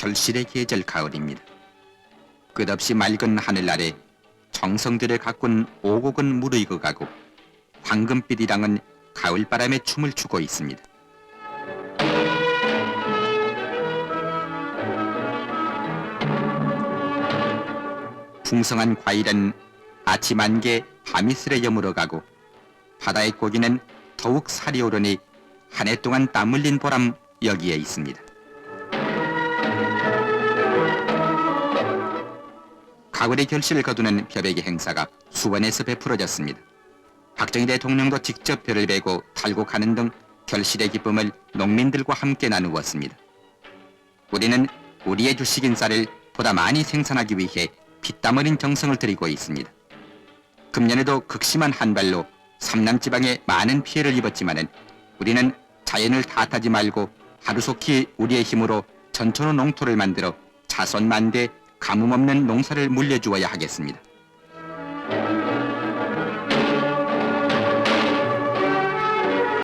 결실의 계절 가을입니다. 끝없이 맑은 하늘 아래 정성들을 가꾼 오곡은 무르익어가고 황금빛이랑은 가을바람에 춤을 추고 있습니다. 풍성한 과일은 아침 안개 밤이 스레 여물어가고 바다의 고기는 더욱 살이 오르니 한 해 동안 땀 흘린 보람 여기에 있습니다. 가을의 결실을 거두는 벼베기 행사가 수원에서 베풀어졌습니다. 박정희 대통령도 직접 벼를 베고 가는 등 결실의 기쁨을 농민들과 함께 나누었습니다. 우리는 우리의 주식인 쌀을 보다 많이 생산하기 위해 피땀 흘린 정성을 들이고 있습니다. 금년에도 극심한 한발로 삼남 지방에 많은 피해를 입었지만은 우리는 자연을 탓하지 말고 하루속히 우리의 힘으로 전천후 농토를 만들어 자손 만대 가뭄 없는 농사를 물려주어야 하겠습니다.